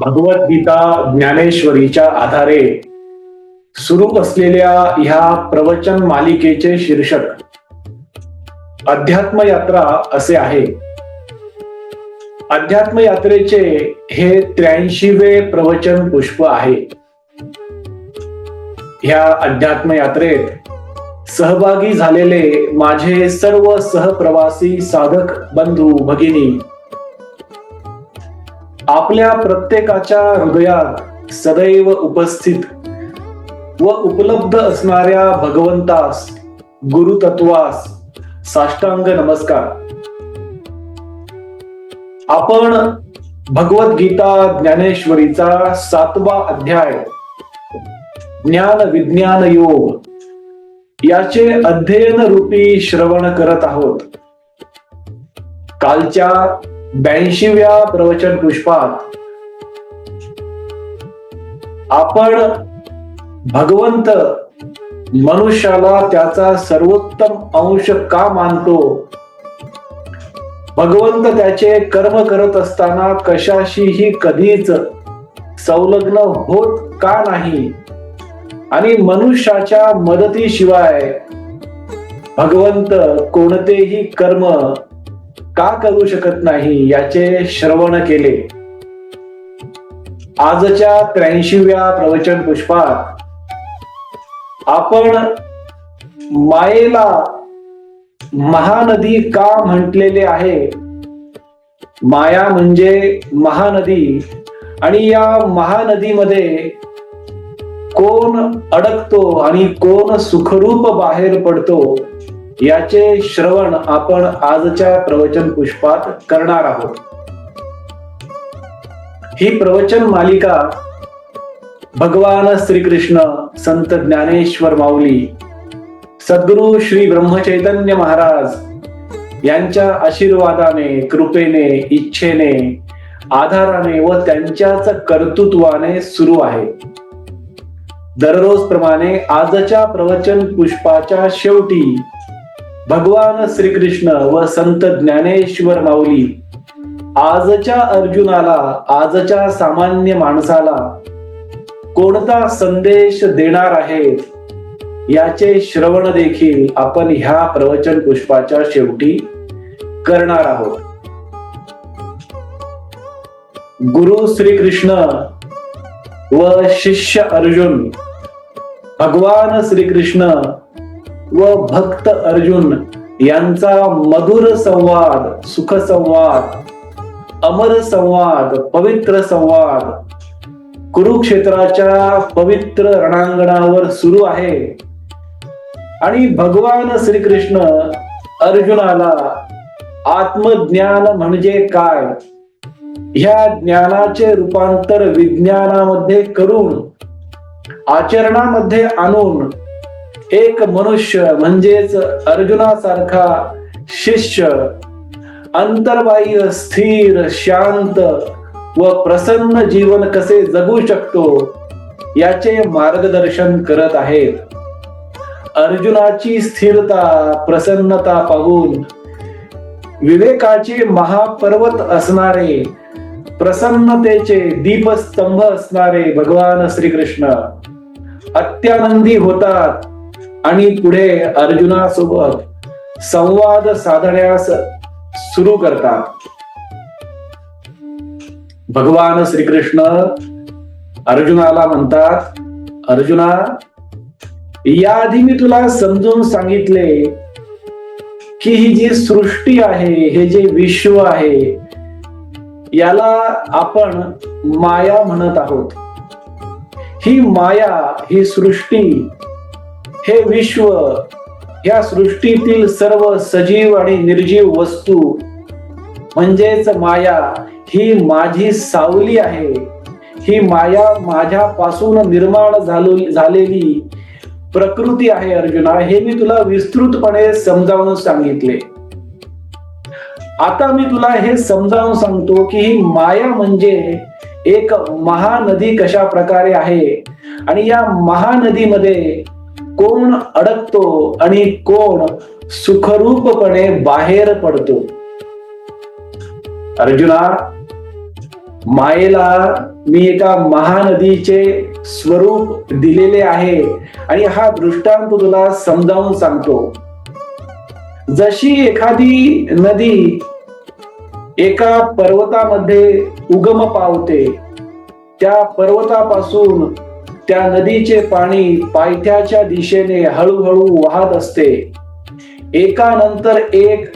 भगवद्गीता ज्ञानेश्वरीच्या आधारे सुरू असलेल्या ह्या प्रवचन मालिकेचे शीर्षक अध्यात्म यात्रा असे आहे. अध्यात्म यात्रेचे हे त्र्याऐंशीवे प्रवचन पुष्प आहे. ह्या अध्यात्म यात्रेत सहभागी झालेले माझे सर्व सहप्रवासी साधक बंधू भगिनी आपल्या प्रत्येकाच्या हृदयात सदैव उपस्थित व उपलब्ध असणाऱ्या भगवंतास गुरुतत्वास साष्टांग नमस्कार. आपण भगवद्गीता ज्ञानेश्वरीचा सातवा अध्याय ज्ञान विज्ञान योग याचे अध्ययन रूपी श्रवण करत आहोत. कालच्या ब्याऐंशीव्या प्रवचन पुष्पात आपण भगवंत मनुष्याला त्याचा सर्वोत्तम अंश का मानतो? भगवंत त्याचे कर्म करत असताना कशाशीही कधीच संलग्न होत का नाही? आणि मनुष्याच्या मदतीशिवाय भगवंत कोणतेही कर्म का करू शकत नाही याचे श्रवण केले. आजच्या त्र्याऐंशीव्या प्रवचन पुष्पात आपण मायेला महानदी का म्हटलेले आहे? माया म्हणजे महानदी आणि या महानदीमध्ये कोण अडकतो आणि कोण सुखरूप बाहेर पडतो? याचे श्रवण आपण आजच्या प्रवचन पुष्पात करणार आहोत. ही प्रवचन मालिका भगवान श्रीकृष्ण संत ज्ञानेश्वर माऊली सद्गुरु श्री ब्रह्मचैतन्य महाराज यांच्या आशीर्वादाने कृपेने इच्छेने आधाराने व त्यांच्याच कर्तृत्वाने सुरू आहे. दररोज प्रमाणे आजच्या प्रवचन पुष्पाच्या शेवटी भगवान श्रीकृष्ण व संत ज्ञानेश्वर माऊली आजच्या अर्जुनाला आजच्या सामान्य माणसाला कोणता संदेश देणार आहेत याचे श्रवण देखील आपण ह्या प्रवचन पुष्पाच्या शेवटी करणार आहोत. गुरु श्रीकृष्ण व शिष्य अर्जुन भगवान श्रीकृष्ण व भक्त अर्जुन यांचा मधुर संवाद सुख संवाद अमर संवाद पवित्र संवाद. कुरुक्षेत्राच्या पवित्र रणांगणावर सुरू आहे. आणि भगवान श्रीकृष्ण अर्जुनाला आत्मज्ञान म्हणजे काय? ह्या ज्ञानाचे रूपांतर विज्ञानामध्ये करून आचरणामध्ये आणून एक मनुष्य म्हणजेच अर्जुनासारखा शिष्य अंतर्बाह्य स्थिर शांत व प्रसन्न जीवन कसे जगू शकतो याचे मार्गदर्शन करत आहेत. अर्जुनाची स्थिरता प्रसन्नता पाहून विवेकाचे महापर्वत असणारे प्रसन्नतेचे दीपस्तंभ असणारे भगवान श्रीकृष्ण अत्यानंदी होतात. आणि पुढे अर्जुनासोबत संवाद साधण्यास सुरू करतात. भगवान श्रीकृष्ण अर्जुनाला म्हणतात अर्जुना याआधी मी तुला समजून सांगितले की ही जी सृष्टी आहे हे जे विश्व आहे याला आपण माया म्हणत आहोत. ही माया ही सृष्टी हे विश्व या सृष्टीतील सर्व सजीव आणि निर्जीव वस्तू म्हणजेच माया ही माझी सावली आहे. ही माया माझ्यापासून निर्माण झालो झालेली प्रकृती आहे अर्जुना. हे मी तुला विस्तृतपणे समजावून सांगितले. आता मी तुला हे समजावून सांगतो की ही माया म्हणजे एक महानदी कशा प्रकारे आहे? आणि या महानदीमध्ये कोण अडकतो आणि कोण सुखरूपपणे बाहेर पडतो? अर्जुना मायेला मी एका महानदीचे स्वरूप दिलेले आहे आणि हा दृष्टांत तुला समजावून सांगतो. जशी एखादी नदी एका पर्वतामध्ये उगम पावते त्या पर्वतापासून त्या नदीचे पाणी पायथ्याच्या दिशेने हळूहळू वाहत असते. एकानंतर एक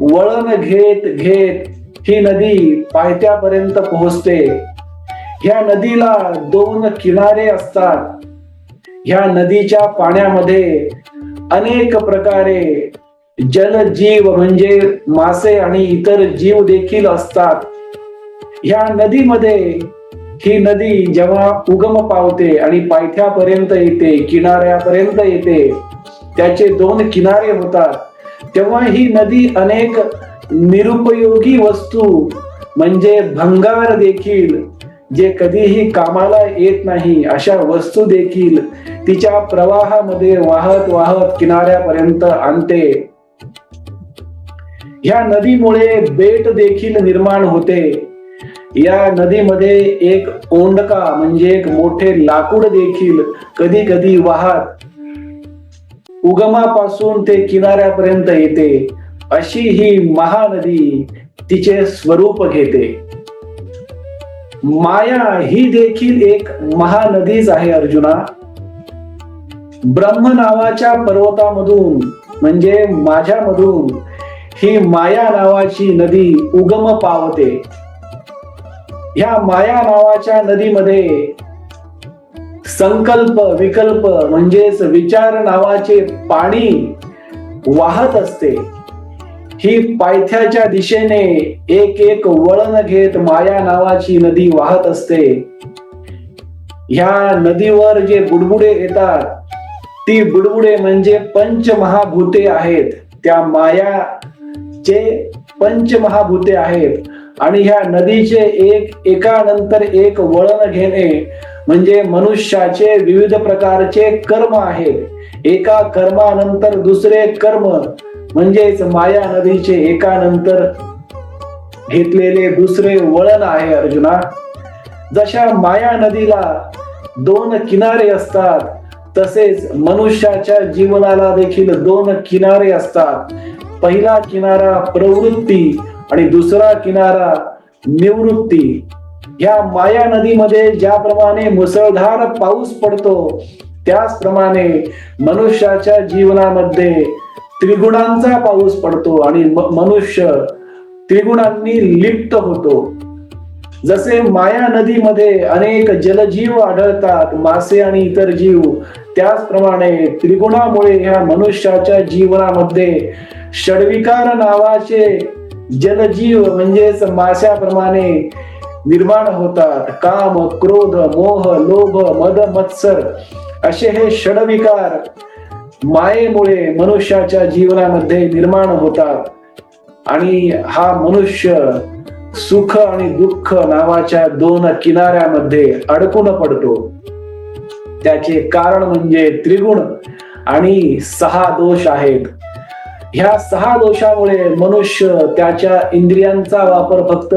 वळण घेत घेत ही नदी पायथ्यापर्यंत पोहोचते. ह्या नदीला दोन किनारे असतात. ह्या नदीच्या पाण्यामध्ये अनेक प्रकारे जलजीव म्हणजे मासे आणि इतर जीव देखील असतात. ह्या नदीमध्ये ही नदी जेव्हा उगम पावते आणि पायथ्यापर्यंत येते किनाऱ्यापर्यंत येते त्याचे दोन किनारे होतात. तेव्हा ही नदी अनेक निरुपयोगी वस्तू म्हणजे भंगार देखील जे कधीही कामाला येत नाही अशा वस्तू देखील तिच्या प्रवाहामध्ये वाहत वाहत किनाऱ्यापर्यंत आणते. ह्या नदीमुळे बेट देखील निर्माण होते. या नदीमध्ये एक ओंडका म्हणजे एक मोठे लाकूड देखील कधी कधी वाहत उगमापासून ते किनाऱ्यापर्यंत येते. अशी ही महानदी तिचे स्वरूप घेते. माया ही देखील एक महानदीच आहे अर्जुना. ब्रह्म नावाच्या पर्वतामधून म्हणजे माझ्यामधून ही माया नावाची नदी उगम पावते. ह्या माया नावाच्या नदीमध्ये संकल्प विकल्प म्हणजेच विचार नावाचे पाणी वाहत असते. ही पायथ्याच्या दिशेने एक एक वळण घेत माया नावाची नदी वाहत असते. ह्या नदीवर जे बुडबुडे येतात ती बुडबुडे म्हणजे पंचमहाभूते आहेत. त्या मायाचे पंचमहाभूते आहेत. आणि ह्या नदीचे एक एकानंतर एक वळण घेणे म्हणजे मनुष्याचे विविध प्रकारचे कर्म आहेत. एका कर्मानंतर दुसरे कर्म म्हणजेच माया नदीचे एकानंतर घेतलेले दुसरे वळण आहे अर्जुना. जशा माया नदीला दोन किनारे असतात तसेच मनुष्याच्या जीवनाला देखील दोन किनारे असतात. पहिला किनारा प्रवृत्ती आणि दुसरा किनारा निवृत्ती. या माया नदीमध्ये ज्याप्रमाणे मुसळधार पाऊस पडतो त्याचप्रमाणे मनुष्याच्या जीवनामध्ये त्रिगुणांचा पाऊस पडतो आणि मनुष्य त्रिगुणांनी लिप्त होतो. जसे माया नदीमध्ये अनेक जलजीव आढळतात मासे आणि इतर जीव त्याचप्रमाणे त्रिगुणामुळे ह्या मनुष्याच्या जीवनामध्ये षडविकार नावाचे जनजीव म्हणजेच माश्याप्रमाणे निर्माण होतात. काम क्रोध मोह लोभ मद मत्सर असे हे षडविकार मायेमुळे मनुष्याच्या जीवनामध्ये निर्माण होतात. आणि हा मनुष्य सुख आणि दुःख नावाच्या दोन किनाऱ्यामध्ये अडकून पडतो. त्याचे कारण म्हणजे त्रिगुण आणि सहा दोष आहेत. ह्या सहा दोषामुळे मनुष्य त्याच्या इंद्रियांचा वापर फक्त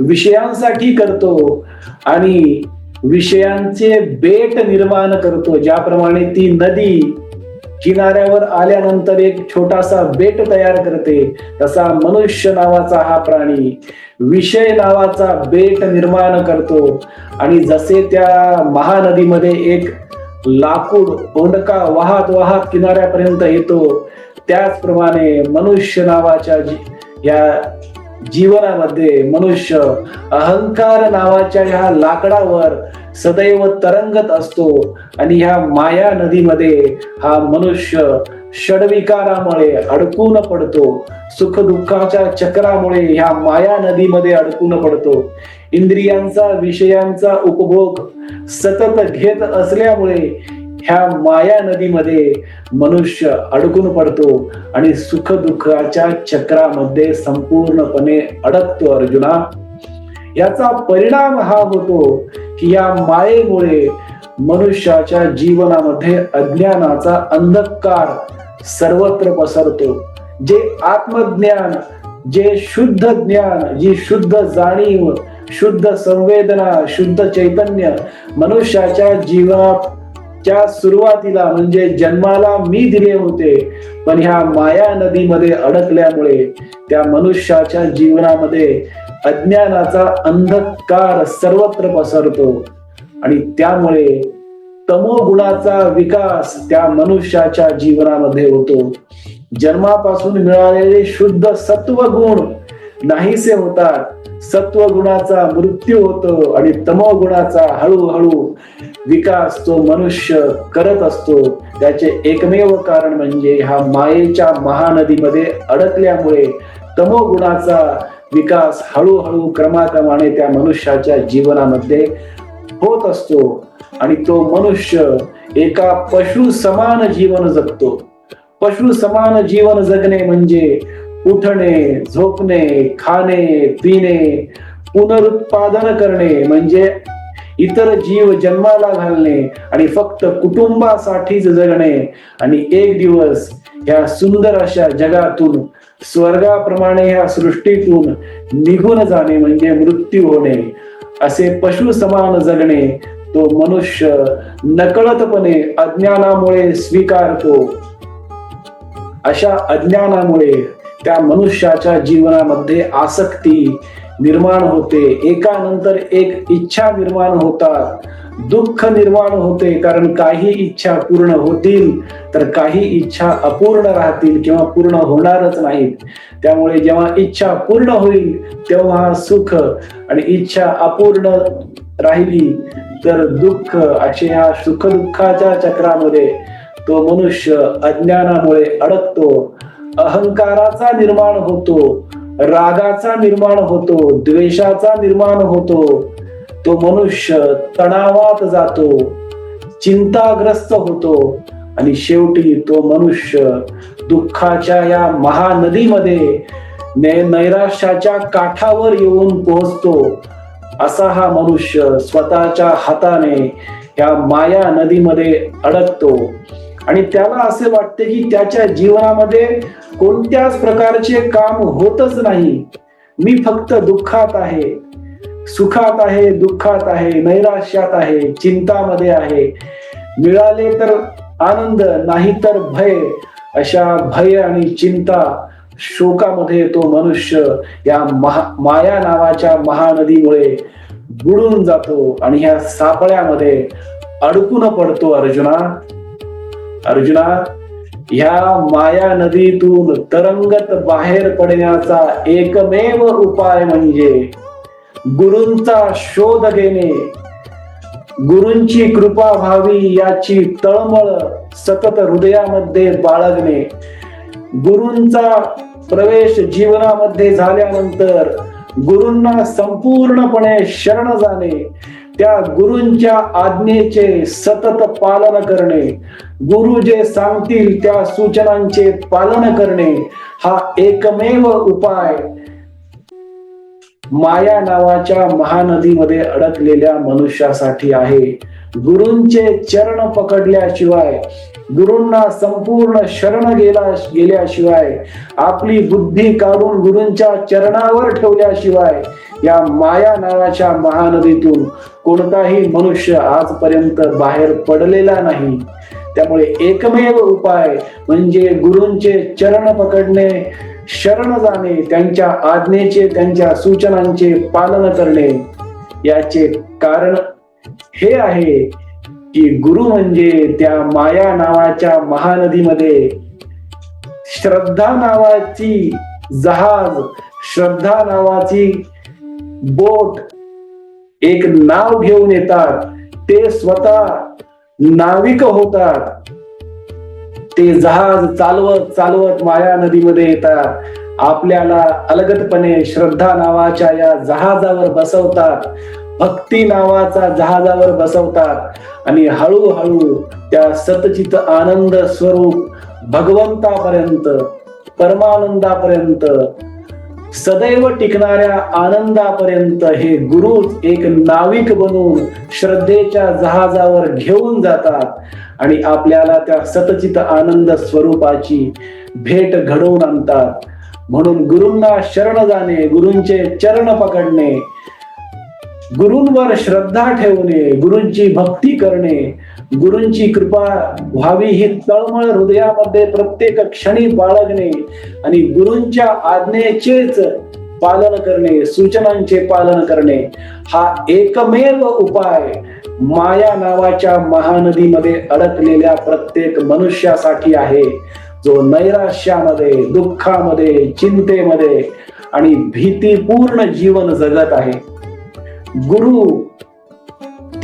विषयांसाठी करतो आणि विषयांचे बेट निर्माण करतो. ज्याप्रमाणे ती नदी किनाऱ्यावर आल्यानंतर एक छोटासा बेट तयार करते. तसा मनुष्य नावाचा हा प्राणी विषय नावाचा बेट निर्माण करतो. आणि जसे त्या महानदीमध्ये एक लाकूड ओंडका वाहत वाहत किनाऱ्यापर्यंत येतो त्याचप्रमाणे मनुष्य नावाच्या जी- या जीवनामध्ये मनुष्य अहंकार नावाच्या ह्या लाकडावर सदैव तरंगत असतो. आणि ह्या माया नदीमध्ये हा मनुष्य षडविकारामुळे अडकून पडतो. सुख दुःखाच्या चक्रामुळे ह्या माया नदीमध्ये अडकून पडतो. इंद्रियांचा विषयांचा उपभोग सतत घेत असल्यामुळे ह्या माया नदीमध्ये मनुष्य अडकून पडतो आणि सुख दुःखाच्या चक्रामध्ये संपूर्णपणे अडकतो अर्जुना. याचा परिणाम हा होतो की या मायेमुळे मनुष्याच्या जीवनामध्ये अज्ञानाचा अंधकार सर्वत्र पसरतो. जे आत्मज्ञान जे शुद्ध ज्ञान जी शुद्ध जाणीव शुद्ध संवेदना शुद्ध चैतन्य मनुष्याच्या जीवनात च्या सुरुवातीला म्हणजे जन्माला मी दिले होते पण ह्या माया नदीमध्ये अडकल्यामुळे त्या मनुष्याच्या जीवनामध्ये अज्ञानाचा अंधकार सर्वत्र पसरतो. आणि त्यामुळे तमोगुणाचा विकास त्या मनुष्याच्या जीवनामध्ये होतो. जन्मापासून मिळालेले शुद्ध सत्व गुण नाहीसे होतात. सत्व गुणाचा मृत्यू होतो आणि तमोगुणाचा हळूहळू विकास तो मनुष्य करत असतो. त्याचे एकमेव कारण म्हणजे ह्या मायेच्या महानदीमध्ये अडकल्यामुळे तमोगुणाचा विकास हळूहळू क्रमाक्रमाने त्या मनुष्याच्या जीवनामध्ये होत असतो आणि तो मनुष्य एका पशु समान जीवन जगतो. पशु समान जीवन जगणे म्हणजे उठणे झोपणे खाणे पिणे पुनरुत्पादन करणे म्हणजे इतर जीव जन्माला घालणे आणि फक्त कुटुंबासाठीच जगणे. आणि एक दिवस या सुंदर अशा जगातून स्वर्गाप्रमाणे ह्या सृष्टीतून निघून जाणे म्हणजे मृत्यू होणे. असे पशु समान जगणे तो मनुष्य नकळतपणे अज्ञानामुळे स्वीकारतो. अशा अज्ञानामुळे त्या मनुष्याच्या जीवनामध्ये आसक्ती निर्माण होते. एकानंतर एक इच्छा निर्माण होतात. दुःख निर्माण होते. कारण काही इच्छा पूर्ण होतील तर काही इच्छा अपूर्ण राहतील किंवा पूर्ण होणारच नाहीत. त्यामुळे जेव्हा इच्छा पूर्ण होईल तेव्हा सुख आणि इच्छा अपूर्ण राहिली तर दुःख असे ह्या सुख दुःखाच्या चक्रामध्ये तो मनुष्य अज्ञानामुळे अडकतो. अहंकाराचा निर्माण होतो. रागाचा निर्माण होतो द्वेषाचा निर्माण होतो. तो मनुष्य तणावात जातो चिंताग्रस्त होतो आणि शेवटी तो मनुष्य दुःखाच्या या महानदीमध्ये नैराश्याच्या काठावर येऊन पोहोचतो. असा हा मनुष्य स्वतःच्या हाताने या माया नदीमध्ये अडकतो. आणि त्याला असे वाटते की त्याच्या जीवनामध्ये कोणत्याच प्रकारचे काम होतच नाही. मी फक्त दुःखात आहे. सुखात आहे दुःखात आहे नैराश्यात आहे चिंतामध्ये आहे. मिळाले तर आनंद नाही तर भय. अशा भय आणि चिंता शोकामध्ये तो मनुष्य या महा माया नावाच्या महानदीमुळे बुडून जातो आणि ह्या सापळ्यामध्ये अडकून पडतो अर्जुना. अर्जुना ह्या माया नदीतून तरंगत बाहेर पडण्याचा एकमेव उपाय म्हणजे गुरूंचा शोध घेणे. गुरूंची कृपा व्हावी याची तळमळ सतत हृदयामध्ये बाळगणे. गुरूंचा प्रवेश जीवनामध्ये झाल्यानंतर गुरूंना संपूर्णपणे शरण जाणे. त्या गुरूंच्या आज्ञेचे सतत पालन करणे. गुरु जे सांगतील त्या सूचनांचे पालन करणे हा एकमेव उपाय. माया नावाच्या महानदीमध्ये अडकलेल्या मनुष्यासाठी आहे. गुरूंचे चरण पकडल्याशिवाय गुरूंना संपूर्ण शरण गेला गेल्याशिवाय आपली बुद्धी काढून गुरूंच्या चरणावर ठेवल्याशिवाय या माया नावाच्या महानदीतून कोणताही मनुष्य आजपर्यंत बाहेर पडलेला नाही. त्यामुळे एकमेव उपाय म्हणजे गुरूंचे चरण पकडणे शरण जाणे त्यांच्या आज्ञेचे त्यांच्या सूचनांचे पालन करणे. याचे कारण हे आहे की गुरु म्हणजे त्या माया नावाच्या महानदीमध्ये श्रद्धा नावाची जहाज श्रद्धा नावाची बोट एक नाव घेऊन येतात. ते स्वतः नाविक होतात. ते जहाज चालवत चालवत माया नदीमध्ये येतात. आपल्याला अलगतपणे श्रद्धा नावाच्या या जहाजावर बसवतात. भक्ती नावाचा जहाजावर बसवतात. आणि हळूहळू त्या सतचित आनंद स्वरूप भगवंतापर्यंत परमानंदापर्यंत सदैव टिकणाऱ्या आनंदापर्यंत हे गुरुच एक नाविक बनून श्रद्धेच्या जहाजावर घेऊन जातात आणि आपल्याला त्या सतचित आनंद स्वरूपाची भेट घडवून आणतात. म्हणून गुरूंना शरण जाणे गुरूंचे चरण पकडणे गुरूंवर श्रद्धा ठेवणे गुरूंची भक्ती करणे गुरूंची कृपा व्हावी ही तळमळ हृदयामध्ये प्रत्येक क्षणी बाळगणे आणि गुरूंच्या आज्ञेचेच पालन करणे सूचनांचे पालन करणे हा एकमेव उपाय माया नावाच्या महानदीमध्ये अडकलेल्या प्रत्येक मनुष्यासाठी आहे जो नैराश्यामध्ये दुःखामध्ये चिंतेमध्ये आणि भीतीपूर्ण जीवन जगत आहे. गुरु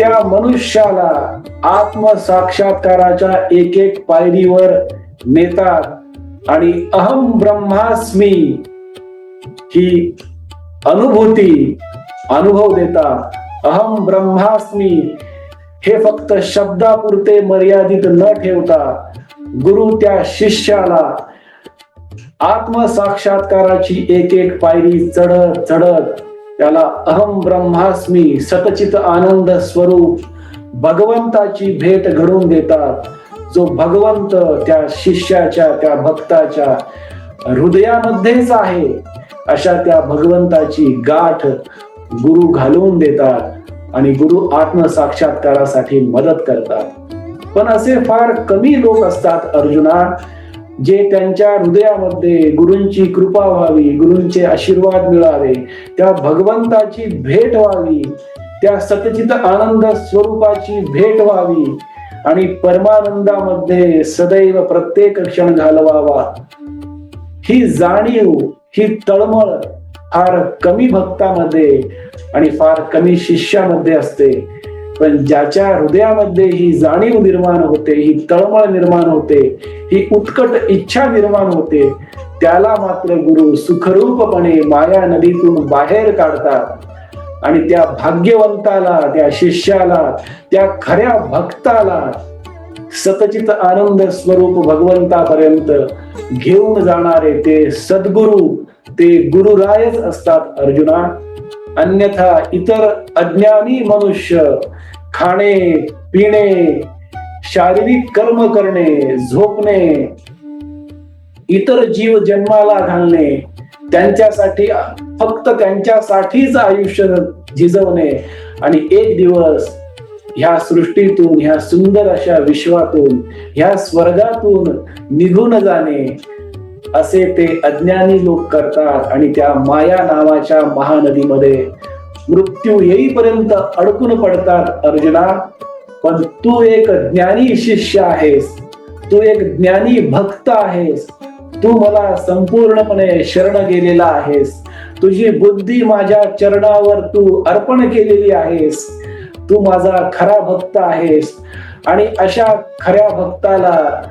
त्या मनुष्याला आत्मसाक्षात्काराच्या एक एक पायरीवर नेतात आणि अहम ब्रह्मास्मी ही अनुभूती अनुभव देतात. अहम ब्रह्मास्मी हे फक्त शब्दापुरते मर्यादित न ठेवता गुरु त्या शिष्याला आत्मसाक्षात्काराची एक एक पायरी चढत चढत त्याला अहम ब्रह्मास्मी सतचित आनंद स्वरूप भगवंताची भेट घडवून देतात. जो भगवंत त्या शिष्याच्या त्या भक्ताच्या हृदयामध्येच आहे अशा त्या भगवंताची गाठ गुरु घालवून देतात आणि गुरु आत्मसाक्षात्कारासाठी मदत करतात. पण असे फार कमी लोक असतात अर्जुना जे त्यांच्या हृदयामध्ये गुरूंची कृपा व्हावी गुरूंचे आशीर्वाद मिळावे त्या भगवंताची भेट व्हावी त्या सतचित आनंद स्वरूपाची भेट व्हावी आणि परमानंदामध्ये सदैव प्रत्येक क्षण घालवावा. ही जाणीव ही तळमळ फार कमी भक्तामध्ये आणि फार कमी शिष्यामध्ये असते. पण ज्याच्या हृदयामध्ये ही जाणीव निर्माण होते ही तळमळ निर्माण होते ही उत्कट इच्छा निर्माण होते त्याला मात्र गुरु सुखरूपपणे माया नदीतून बाहेर काढतात. आणि त्या भाग्यवंताला त्या शिष्याला त्या खऱ्या भक्ताला सतचित आनंद स्वरूप भगवंतापर्यंत घेऊन जाणारे ते सद्गुरु ते गुरुरायच असतात अर्जुना. अन्यथा इतर अज्ञानी मनुष्य खाणे पिणे शारीरिक कर्म करणे झोपणे इतर जीव जन्माला घालणे त्यांच्यासाठी फक्त त्यांच्यासाठीच आयुष्य झिजवणे आणि एक दिवस ह्या सृष्टीतून ह्या सुंदर अशा विश्वातून ह्या स्वर्गातून निघून जाणे असे ते अज्ञानी लोक करतात आणि त्या माया नावाच्या महानदीमध्ये मृत्यू येईपर्यंत अडकून पडतात अर्जुना. पण तू एक ज्ञानी शिष्य आहेस. तू एक ज्ञानी भक्त आहेस. तू मला संपूर्णपणे शरण गेलेला आहेस. तुझी बुद्धी माझ्या चरणावर तू अर्पण केलेली आहेस. तू माझा खरा भक्त आहेस. आणि अशा खऱ्या भक्ताला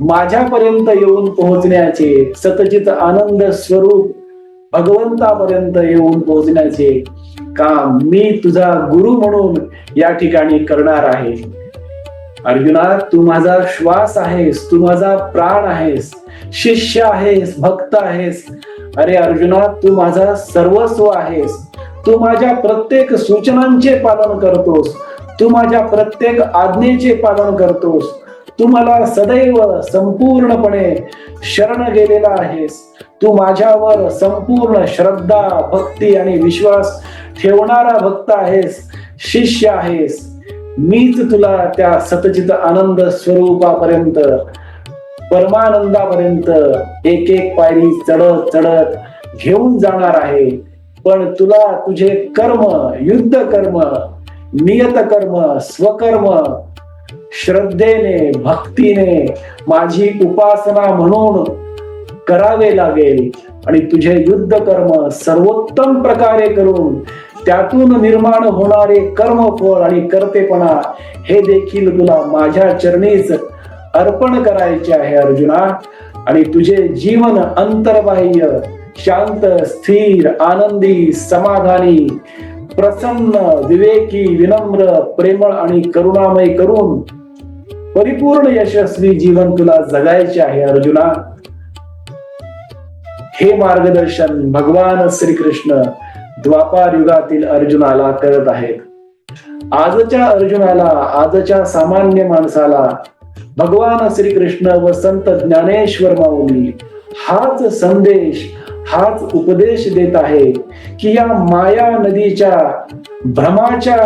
माझ्यापर्यंत येऊन पोहोचण्याचे सतचित आनंद स्वरूप भगवंतापर्यंत येऊन पोहोचण्याचे काम मी तुझा गुरु म्हणून या ठिकाणी करणार आहे. अर्जुना तू माझा श्वास आहेस तू माझा प्राण आहेस शिष्य आहेस भक्त आहेस. अरे अर्जुना तू माझा सर्वस्व आहेस. तू माझ्या प्रत्येक सूचनांचे पालन करतोस. तू माझ्या प्रत्येक आज्ञेचे पालन करतोस. तू मला सदैव संपूर्णपणे शरण गेलेला आहेस. तू माझ्यावर संपूर्ण श्रद्धा भक्ती आणि विश्वास ठेवणारा भक्त आहेस शिष्य आहेस. मीच तुला त्या सतचित आनंद स्वरूपापर्यंत परमानंदापर्यंत एक एक पायरी चढत चढत घेऊन जाणार आहे. पण तुला तुझे कर्म युद्ध कर्म नियत कर्म स्वकर्म श्रद्धेने भक्तीने माझी उपासना म्हणून करावे लागेल. आणि तुझे युद्ध कर्म सर्वोत्तम प्रकारे करून त्यातून निर्माण होणारे कर्मफळ आणि कर्तेपणा हे देखील तुला माझ्या चरणीच अर्पण करायचे आहे अर्जुना. आणि तुझे जीवन अंतर्बाह्य शांत स्थिर आनंदी समाधानी प्रसन्न विवेकी विनम्र प्रेमळ आणि करुणामय करून परिपूर्ण यशस्वी जीवन तुला जगायचे आहे अर्जुना. हे मार्गदर्शन भगवान श्रीकृष्ण द्वापार युगातील अर्जुनाला करत आहेत. आजच्या अर्जुनाला आजच्या सामान्य माणसाला भगवान श्रीकृष्ण व संत ज्ञानेश्वर माऊली हाच संदेश हाच उपदेश देत आहे की या माया नदीच्या भ्रमाच्या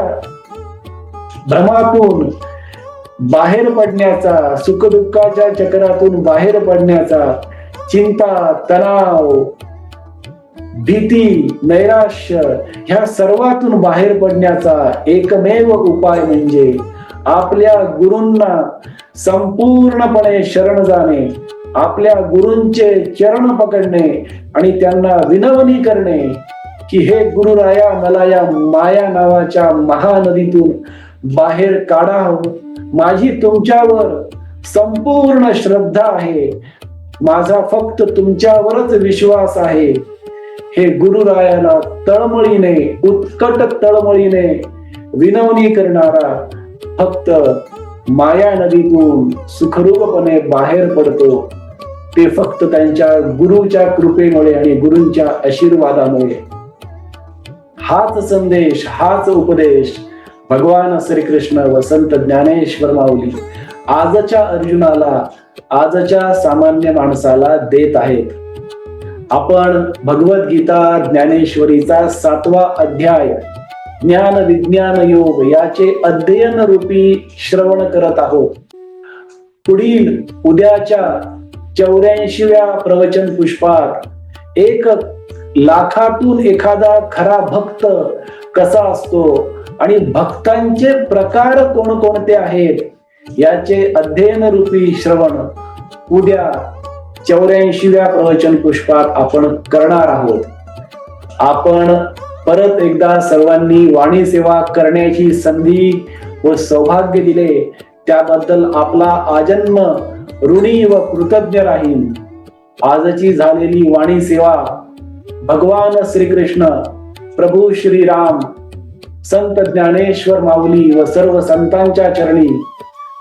भ्रमातून बाहेर पडण्याचा सुखदुःखाच्या चक्रातून बाहेर पडण्याचा चिंता तणाव भीती नैराश्य ह्या सर्वातून बाहेर पडण्याचा एकमेव उपाय म्हणजे आपल्या गुरूंना संपूर्णपणे शरण जाणे आपल्या गुरूंचे चरण पकडणे आणि त्यांना विनवणी करणे की हे गुरुराया मला या माया नावाच्या महानदीतून बाहेर काढा हो. माझी तुमच्यावर संपूर्ण श्रद्धा आहे. माझा फक्त तुमच्यावरच विश्वास आहे. हे गुरुरायाला तळमळीने उत्कट तळमळीने विनवणी करणारा फक्त माया नदीतून सुखरूपपणे बाहेर पडतो. ते फक्त त्यांच्या गुरुच्या कृपेमुळे आणि गुरूंच्या आशीर्वादामुळे. हाच संदेश हाच उपदेश भगवान श्रीकृष्ण वसंत ज्ञानेश्वर माऊली. आजच्या अर्जुनाला आजच्या सामान्य माणसाला देत आहेत. आपण भगवद्गीता ज्ञानेश्वरीचा सातवा अध्याय ज्ञान विज्ञान योग याचे अध्ययन रूपी श्रवण करत आहोत. पुढील उद्याच्या चौऱ्याऐंशीव्या प्रवचन पुष्पात एक लाखातून एखादा खरा भक्त कसा असतो आणि भक्तांचे प्रकार कोणकोणते आहेत याचे अध्ययन रूपी श्रवण उद्या चौऱ्याऐंशीव्या प्रवचन पुष्पात आपण करणार आहोत. आपण परत एकदा सर्वांनी वाणी सेवा करण्याची संधी व सौभाग्य दिले त्याबद्दल आपला आजन्म ऋणी व कृतज्ञ राहील आजची झालेली वाणी सेवा भगवान श्रीकृष्ण प्रभू श्रीराम संत ज्ञानेश्वर माऊली व सर्व संतांच्या चरणी